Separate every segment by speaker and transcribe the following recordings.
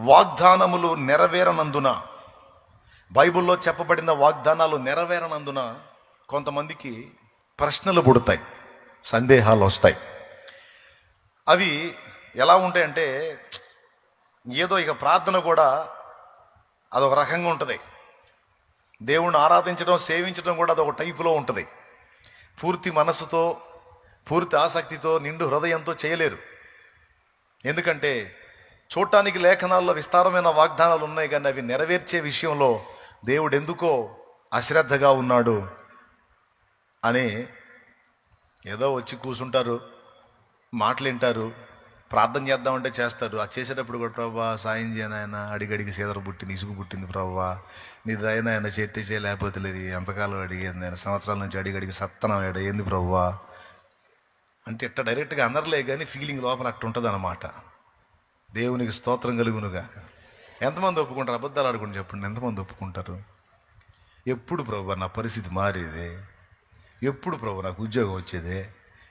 Speaker 1: వాగ్దానములు నెరవేరనందున బైబిల్లో చెప్పబడిన వాగ్దానాలు నెరవేరనందున కొంతమందికి ప్రశ్నలు పుడతాయి సందేహాలు వస్తాయి. అవి ఎలా ఉంటాయంటే ఏదో ఇక ప్రార్థన కూడా అదొక రకంగా ఉంటుంది. దేవుణ్ణి ఆరాధించడం సేవించడం కూడా అదొక టైపులో ఉంటుంది. పూర్తి మనసుతో పూర్తి ఆసక్తితో నిండు హృదయంతో చేయలేరు. ఎందుకంటే చూడటానికి లేఖనాల్లో విస్తారమైన వాగ్దానాలు ఉన్నాయి కానీ అవి నెరవేర్చే విషయంలో దేవుడు ఎందుకో అశ్రద్ధగా ఉన్నాడు అని ఏదో వచ్చి కూర్చుంటారు మాటలు వింటారు ప్రార్థన చేద్దామంటే చేస్తారు. అది చేసేటప్పుడు కూడా ప్రభా సాయం చేయనాయన అడిగడిగి సీదర పుట్టింది ఇసుగు పుట్టింది ప్రభా నీ దయన చేతి చేయలేకపోతే లేదు ఎంతకాలం అడిగింది ఆయన సంవత్సరాల నుంచి అడిగడిగి సత్తనం ఏంది ప్రభా. అంటే ఇట్ట డైరెక్ట్గా అనర్లే కానీ ఫీలింగ్ లోపల అట్టు ఉంటుంది అనమాట దేవునికి స్తోత్రం కలుగునుగాక. ఎంతమంది ఒప్పుకుంటారు? అబద్ధాలు ఆడుకుని చెప్పండి. ఎంతమంది ఒప్పుకుంటారు? ఎప్పుడు ప్రభు నా పరిస్థితి మారేది? ఎప్పుడు ప్రభు నాకు ఉద్యోగం వచ్చేది?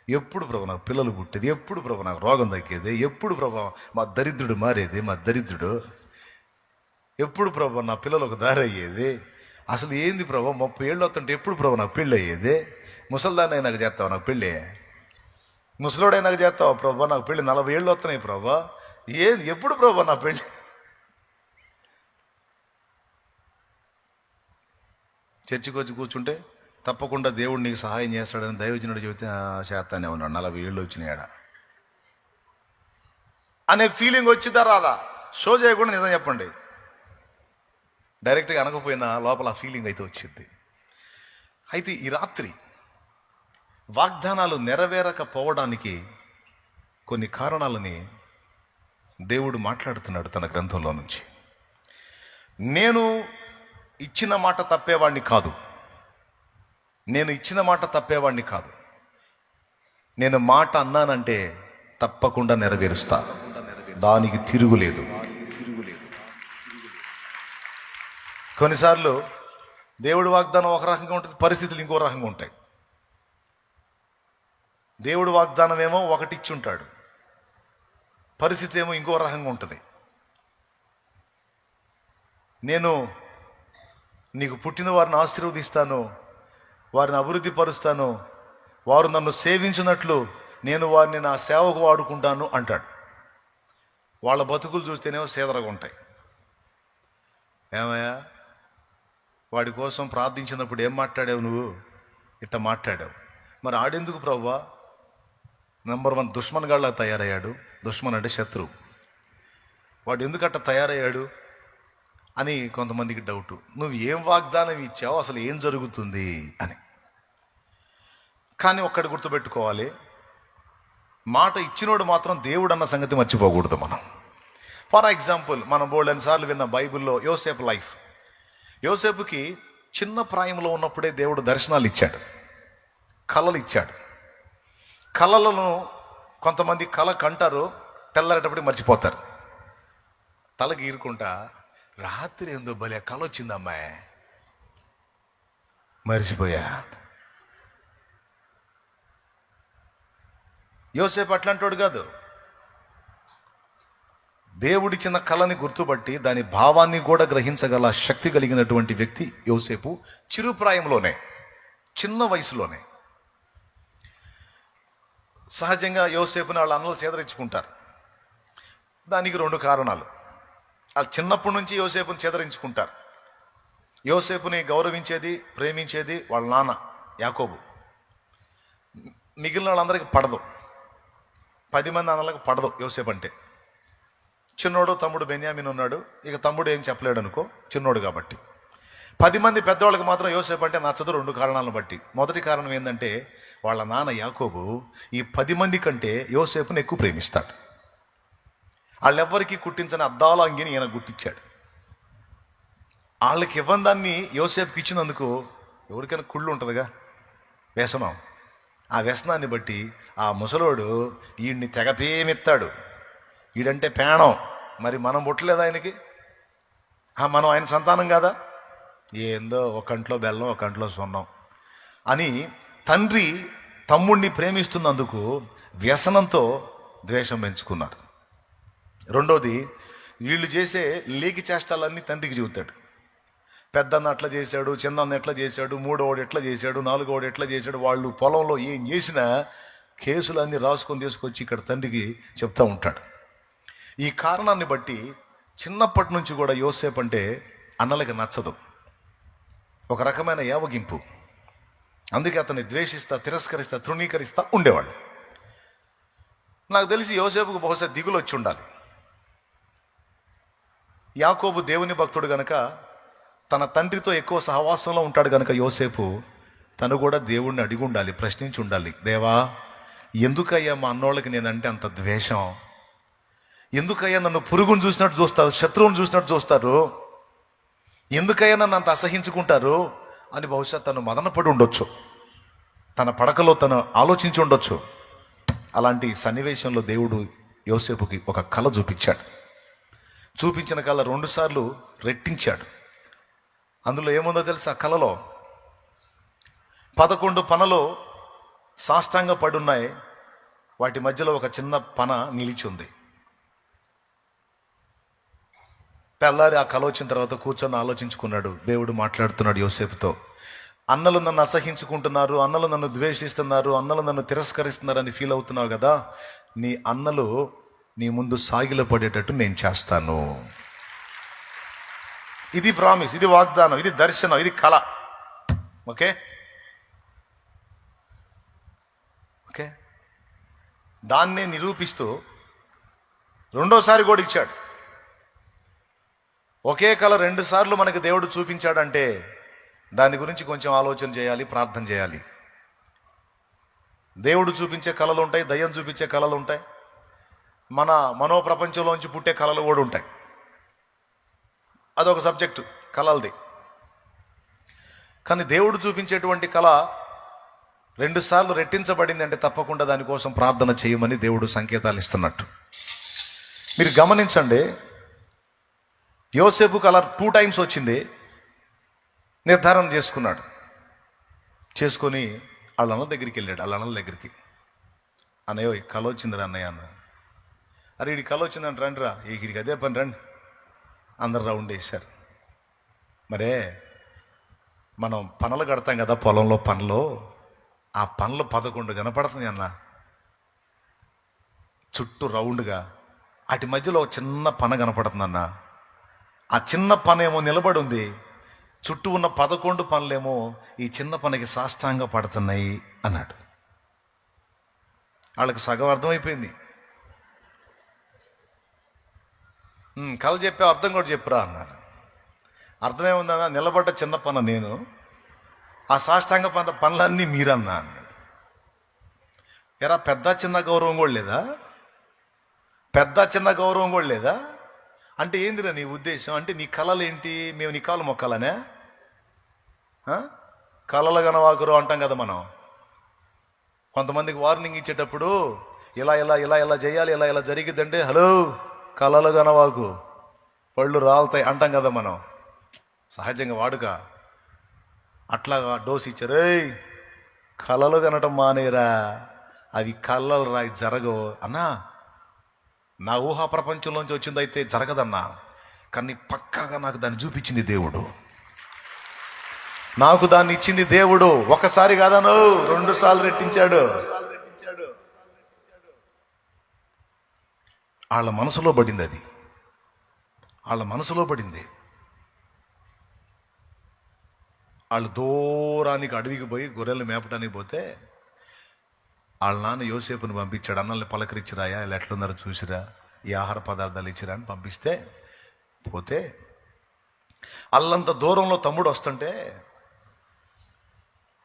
Speaker 1: ఎప్పుడు ప్రభు నాకు పిల్లలు పుట్టేది? ఎప్పుడు ప్రభు నాకు రోగం తగ్గేది? ఎప్పుడు ప్రభు మా దరిద్రుడు మారేది? మా దరిద్రుడు? ఎప్పుడు ప్రభు నా పిల్లలు ఒక దారి అయ్యేది అసలు ఏంది ప్రభు? ముప్పై ఏళ్ళు వస్తుంటే ఎప్పుడు ప్రభు నాకు పెళ్ళి అయ్యేది ముసల్దాన్ని నాకు చేస్తావు? నాకు పెళ్ళి? ముసలోడే నాకు చేస్తావు? ప్రభు నాకు పెళ్ళి నలభై ఏళ్ళు వస్తున్నాయి ప్రభా. ఏది? ఎప్పుడు ప్రభా నా పెళ్ళి? చర్చికి వచ్చి కూర్చుంటే తప్పకుండా దేవుడు నీకు సహాయం చేస్తాడని దైవజనుడు చెబితే "ఆ, చేస్తానే ఉన్నాడు. నలభై ఏళ్ళు వచ్చినాయాడ. అనే ఫీలింగ్ వచ్చిందా రాదా? షో చేయకుండా నిజం చెప్పండి. డైరెక్ట్గా అనకపోయినా లోపల ఆ ఫీలింగ్ అయితే వచ్చింది. అయితే ఈ రాత్రి వాగ్దానాలు నెరవేరకపోవడానికి కొన్ని కారణాలని దేవుడు మాట్లాడుతున్నాడు తన గ్రంథంలో నుంచి. నేను ఇచ్చిన మాట తప్పేవాడిని కాదు. నేను ఇచ్చిన మాట తప్పేవాడిని కాదు. నేను మాట అన్నానంటే తప్పకుండా నెరవేరుస్తా. దానికి తిరుగులేదు కొన్నిసార్లు దేవుడి వాగ్దానం ఒక రకంగా ఉంటుంది పరిస్థితులు ఇంకో రకంగా ఉంటాయి. దేవుడు వాగ్దానం ఏమో ఒకటి ఇచ్చి ఉంటాడు. పరిస్థితి ఏమో ఇంకో రకంగా ఉంటుంది. నేను నీకు పుట్టిన వారిని ఆశీర్వదిస్తాను వారిని అభివృద్ధి పరుస్తాను వారు నన్ను సేవించినట్లు నేను వారిని నా సేవకు వాడుకుంటాను అంటాడు. వాళ్ళ బతుకులు చూస్తేనేమో సేదరగా ఉంటాయి. ఏమయ్యా? వాడి కోసం ప్రార్థించినప్పుడు ఏం మాట్లాడావు నువ్వు? ఇట్ట మాట్లాడావు. మరి ఆడెందుకు ప్రవ్వా? నెంబర్ వన్ దుష్మన్ గాళ్ళ తయారయ్యాడు. దుష్మన్ అంటే శత్రువు వాడు ఎందుకట్ట తయారయ్యాడు? అని కొంతమందికి డౌట్ నువ్వు ఏం వాగ్దానం ఇచ్చావు అసలు ఏం జరుగుతుంది? అని. కానీ ఒక్కటి గుర్తుపెట్టుకోవాలి. మాట ఇచ్చినోడు మాత్రం దేవుడు అన్న సంగతి మర్చిపోకూడదు మనం. ఫర్ ఎగ్జాంపుల్ మనం బోల్డెన్ సార్లు విన్న బైబిల్లో యోసేపు లైఫ్. యోసేపుకి చిన్న ప్రాయంలో ఉన్నప్పుడే దేవుడు దర్శనాలు ఇచ్చాడు. కళలు ఇచ్చాడు. కళలను కొంతమంది కళ కంటారు తెల్లారేటప్పుడు మర్చిపోతారు. తల గీరుకుంటా రాత్రి ఏందో భలే కళ వచ్చిందమ్మాయి మర్చిపోయా. యోసేపు అట్లాంటోడు కాదు. దేవుడిచ్చిన కళని గుర్తుపట్టి దాని భావాన్ని కూడా గ్రహించగల శక్తి కలిగినటువంటి వ్యక్తి యోసేపు చిరుప్రాయంలోనే చిన్న వయసులోనే. సహజంగా యోసేపుని వాళ్ళ అన్నలు చేదరించుకుంటారు. దానికి రెండు కారణాలు. వాళ్ళు చిన్నప్పటి నుంచి యోసేపుని చేదరించుకుంటారు. యోసేపుని గౌరవించేది ప్రేమించేది వాళ్ళ నాన్న యాకోబు. మిగిలిన వాళ్ళందరికీ పడదు. పది మంది అన్నలకు పడదు యోసేపు అంటే. చిన్నోడు తమ్ముడు బెన్యామిన్ ఉన్నాడు. ఇక తమ్ముడు ఏం చెప్పలేడు అనుకో చిన్నోడు కాబట్టి. పది మంది పెద్దవాళ్ళకి మాత్రం యోసేపు అంటే నచ్చదు రెండు కారణాలను బట్టి. మొదటి కారణం ఏంటంటే వాళ్ళ నాన్న యాకోబు ఈ పది మంది కంటే యోసేపుని ఎక్కువ ప్రేమిస్తాడు. వాళ్ళెవ్వరికీ కుట్టించని అద్దాల అంగిని ఈయన గుట్టించాడు వాళ్ళకి ఇవ్వని దాన్ని యోసేపుకి ఇచ్చినందుకు ఎవరికైనా కుళ్ళు ఉంటుందిగా? వ్యసనం. ఆ వ్యసనాన్ని బట్టి ఆ ముసలోడు వీడిని తెగపేమిత్తాడు వీడంటే పేణం. మరి మనం పుట్టలేదు ఆయనకి? మనం ఆయన సంతానం కాదా? ఏందో ఒకంట్లో బెల్లం ఒకంట్లో సున్నం అని తండ్రి తమ్ముడిని ప్రేమిస్తున్నందుకు వ్యసనంతో ద్వేషం పెంచుకున్నారు. రెండోది వీళ్ళు చేసే లేకి చేష్టాలన్నీ తండ్రికి చెబుతాడు. పెద్దన్న అట్లా చేశాడు చిన్నన్న ఎట్లా చేశాడు మూడోవాడు ఎట్లా చేశాడు నాలుగోవాడు ఎట్లా చేశాడు వాళ్ళు పొలంలో ఏం చేసినా కేసులన్నీ రాసుకొని తీసుకొచ్చి ఇక్కడ తండ్రికి చెప్తా ఉంటాడు. ఈ కారణాన్ని బట్టి చిన్నప్పటి నుంచి కూడా యోసేపు అంటే అన్నలకి నచ్చదు. ఒక రకమైన యావగింపు. అందుకే అతన్ని ద్వేషిస్తా తిరస్కరిస్తా తృణీకరిస్తా ఉండేవాళ్ళు. నాకు తెలిసి యోసేపుకు బహుశా దిగులు వచ్చి ఉండాలి. యాకోబు దేవుని భక్తుడు గనక తన తండ్రితో ఎక్కువ సహవాసంలో ఉంటాడు గనక యోసేపు తను కూడా దేవుణ్ణి అడిగి ఉండాలి ప్రశ్నించి ఉండాలి. దేవా ఎందుకయ్యా మా అన్నోళ్ళకి నేనంటే అంత ద్వేషం? ఎందుకయ్యా నన్ను పురుగును చూసినట్టు చూస్తారు శత్రువుని చూసినట్టు చూస్తారు? ఎందుకైనా నన్ను అసహించుకుంటారు అని బహుశా తను మదనపడి ఉండొచ్చు. తన పడకలో తను ఆలోచించి ఉండొచ్చు. అలాంటి సన్నివేశంలో దేవుడు యోసేపుకి ఒక కళ చూపించాడు. చూపించిన కళ రెండుసార్లు రెట్టించాడు. అందులో ఏముందో తెలుసా కళలో పదకొండు పనలో సాష్టాంగ పడున్నాయి వాటి మధ్యలో ఒక చిన్న పన నిలిచి ఉంది. తెల్లారి ఆ కళ వచ్చిన తర్వాత కూర్చొని ఆలోచించుకున్నాడు. దేవుడు మాట్లాడుతున్నాడు యోసేపుతో. అన్నలు నన్ను అసహించుకుంటున్నారు అన్నలు నన్ను ద్వేషిస్తున్నారు అన్నలు నన్ను తిరస్కరిస్తున్నారని ఫీల్ అవుతున్నావు కదా నీ అన్నలు నీ ముందు సాగిల పడేటట్టు నేను చేస్తాను. ఇది ప్రామిస్ ఇది వాగ్దానం ఇది దర్శనం ఇది కళ. ఓకే? ఓకే? దాన్నే నిరూపిస్తూ రెండోసారి కూడా ఇచ్చాడు ఒకే కళ రెండు సార్లు మనకు దేవుడు చూపించాడంటే దాని గురించి కొంచెం ఆలోచన చేయాలి ప్రార్థన చేయాలి. దేవుడు చూపించే కళలు ఉంటాయి దయ్యం చూపించే కళలు ఉంటాయి. మన మనో ప్రపంచంలోంచి పుట్టే కళలు కూడా ఉంటాయి. అదొక సబ్జెక్టు కళలది. కానీ దేవుడు చూపించేటువంటి కళ రెండు సార్లు రెట్టించబడింది అంటే తప్పకుండా దానికోసం ప్రార్థన చేయమని దేవుడు సంకేతాలు ఇస్తున్నట్టు. మీరు గమనించండి యోసేపు కలర్ టూ టైమ్స్ వచ్చింది. నిర్ధారణ చేసుకున్నాడు. చేసుకొని వాళ్ళ అన్న దగ్గరికి వెళ్ళాడు వాళ్ళ అన్నల దగ్గరికి. అన్నయ్యో ఈ కళ వచ్చిందిరా అన్నయ్య అన్న. అరే ఇది కళ వచ్చిందంట రండి రా. వీడికి అదే పని రండి. అందరు రౌండ్ వేశారు. మరే మనం పనులు కడతాం కదా పొలంలో పనులు. ఆ పనులు పదకొండు కనపడుతుంది అన్న. చుట్టూ రౌండ్గా వాటి మధ్యలో ఒక చిన్న పన కనపడుతుంది అన్న ఆ చిన్న పనేమో నిలబడి ఉంది చుట్టూ ఉన్న పదకొండు పనులేమో ఈ చిన్న పనికి సాష్టాంగ పడుతున్నాయి అన్నాడు. వాళ్ళకి సగం అర్థమైపోయింది. కళ చెప్పే అర్థం కూడా చెప్పురా అన్నారు అర్థమేముందన్నా నిలబడ్డ చిన్న పన నేను. ఆ సాష్టాంగ పన పనులన్నీ మీరన్నా అన్నాడు. ఎరా పెద్ద చిన్న గౌరవం కూడా లేదా? పెద్ద చిన్న గౌరవం కూడా లేదా? అంటే ఏందిరా నీ ఉద్దేశం? అంటే నీ కళలు ఏంటి మేము నీ కాలు మొక్కలనే? కళలు గనవాకురు అంటాం కదా మనం. కొంతమందికి వార్నింగ్ ఇచ్చేటప్పుడు ఇలా ఇలా ఇలా ఇలా చేయాలి ఇలా ఇలా జరిగిద్దంటే హలో కళలు గనవాకు పళ్ళు రాలుతాయి అంటాం కదా మనం. సహజంగా వాడుక. అట్లాగా డోస్ ఇచ్చారు కళలు కనటం మానేరా అవి కళ్ళలు రా జరగవు అన్నా? నా ఊహా ప్రపంచంలోంచి వచ్చిందైతే జరగదన్నా కానీ పక్కాగా నాకు దాన్ని చూపించింది దేవుడు. నాకు దాన్ని ఇచ్చింది దేవుడు. ఒకసారి కాదను రెండు సార్లు రెట్టించాడు. వాళ్ళ మనసులో పడింది అది. వాళ్ళ మనసులో పడింది. వాళ్ళు దూరానికి అడవికి పోయి గొర్రెలు మేపడానికి పోతే వాళ్ళ నాన్న యోసేపుని పంపించాడు. అన్నల్ని పలకరించిరాయా? ఇలా ఎట్లున్నారో చూసిరా? ఈ ఆహార పదార్థాలు ఇచ్చిరా అని పంపిస్తే పోతే అల్లంత దూరంలో తమ్ముడు వస్తుంటే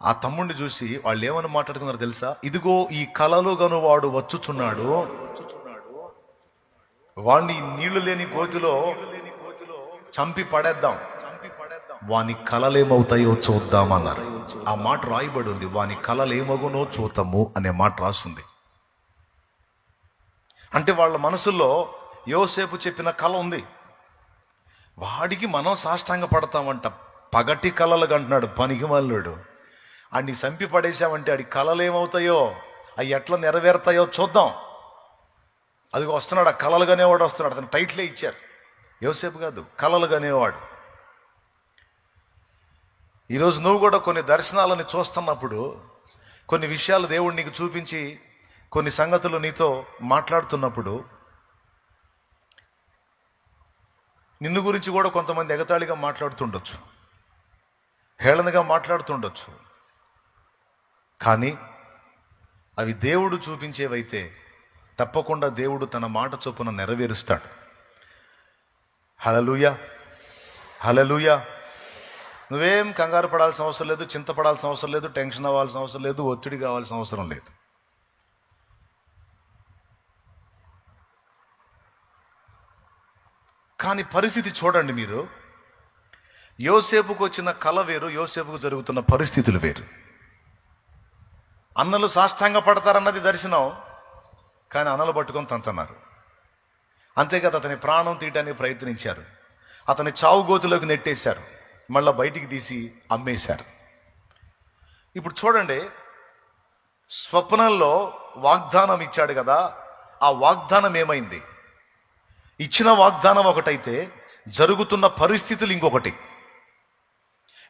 Speaker 1: ఆ తమ్ముడిని చూసి వాళ్ళు ఏమని మాట్లాడుకున్నారో తెలుసా? ఇదిగో ఈ కలలు గను వాడు వచ్చుచున్నాడు. వాణ్ణి నీళ్ళు లేని గోతిలో చంపి పడేద్దాం. వాని కలలేమవుతాయో చూద్దామన్నారు. ఆ మాట రాయబడి ఉంది వాని కలలేమగునో చూద్దాము అనే మాట రాస్తుంది అంటే వాళ్ళ మనసుల్లో యోసేపు చెప్పిన కళ ఉంది. వాడికి మనం సాష్టాంగ పడతామంట పగటి కళలు అంటున్నాడు పనికి మల్లుడు ఆడిని చంపి పడేశామంటే ఆడి కళలు ఏమవుతాయో అవి ఎట్లా నెరవేరుతాయో చూద్దాం. అది వస్తున్నాడు ఆ కళలుగానే వాడు వస్తున్నాడు. అతను టైట్లే ఇచ్చారు. యోసేపు కాదు కలలు ఈరోజు నువ్వు కూడా కొన్ని దర్శనాలని చూస్తున్నప్పుడు కొన్ని విషయాలు దేవుడు నీకు చూపించి కొన్ని సంగతులు నీతో మాట్లాడుతున్నప్పుడు నిన్ను గురించి కూడా కొంతమంది ఎగతాళిగా మాట్లాడుతుండొచ్చు. హేళనగా మాట్లాడుతుండొచ్చు. కానీ అవి దేవుడు చూపించేవైతే తప్పకుండా దేవుడు తన మాట చొప్పున నెరవేరుస్తాడు. హలలుయ హలలుయా నువ్వేం కంగారు పడాల్సిన అవసరం లేదు చింతపడాల్సిన అవసరం లేదు టెన్షన్ అవ్వాల్సిన అవసరం లేదు ఒత్తిడి కావాల్సిన అవసరం లేదు. కానీ పరిస్థితి చూడండి మీరు. యోసేపుకు వచ్చిన కళ వేరు యోసేపుకు జరుగుతున్న పరిస్థితులు వేరు. అన్నలు సాష్టాంగ పడతారన్నది దర్శనం కానీ అన్నలు పట్టుకొని తంతన్నారు. అంతేకాదు అతని ప్రాణం తీయడానికి ప్రయత్నించారు. అతని చావు గోతులోకి నెట్టేశారు. మళ్ళీ బయటికి తీసి అమ్మేశారు. ఇప్పుడు చూడండి స్వప్నంలో వాగ్దానం ఇచ్చాడు కదా ఆ వాగ్దానం ఏమైంది? ఇచ్చిన వాగ్దానం ఒకటైతే జరుగుతున్న పరిస్థితులు ఇంకొకటి.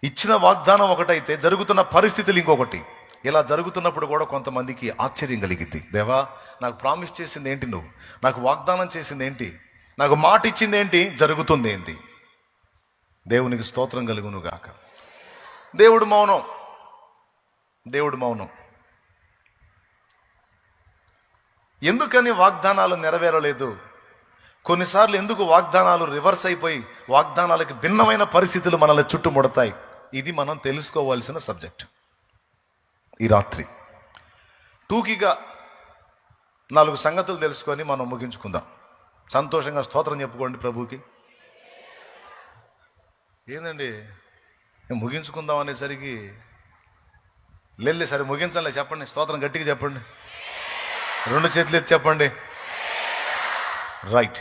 Speaker 1: ఇచ్చిన వాగ్దానం ఒకటైతే జరుగుతున్న పరిస్థితులు ఇంకొకటి. ఇలా జరుగుతున్నప్పుడు కూడా కొంతమందికి ఆశ్చర్యం కలిగింది దేవా నాకు ప్రామిస్ చేసింది ఏంటి నువ్వు? నాకు వాగ్దానం చేసింది ఏంటి? నాకు మాట ఇచ్చింది ఏంటి? జరుగుతుంది ఏంటి? దేవునికి స్తోత్రం కలుగును గాక దేవుడు మౌనం. దేవుడు మౌనం. ఎందుకని వాగ్దానాలు నెరవేరలేదు? కొన్నిసార్లు ఎందుకు వాగ్దానాలు రివర్స్ అయిపోయి వాగ్దానాలకు భిన్నమైన పరిస్థితులు మనల్ని చుట్టుముడతాయి? ఇది మనం తెలుసుకోవాల్సిన సబ్జెక్ట్. ఈ రాత్రి టూకీగా నాలుగు సంగతులు తెలుసుకొని మనం ముగించుకుందాం. సంతోషంగా స్తోత్రం చెప్పుకోండి ప్రభుకి. ఏందండి? నేను ముగించుకుందాం అనేసరికి లెల్లి సరే ముగించాలి చెప్పండి స్తోత్రం గట్టిగా చెప్పండి. రెండు చేతులు ఎత్తి చెప్పండి. రైట్.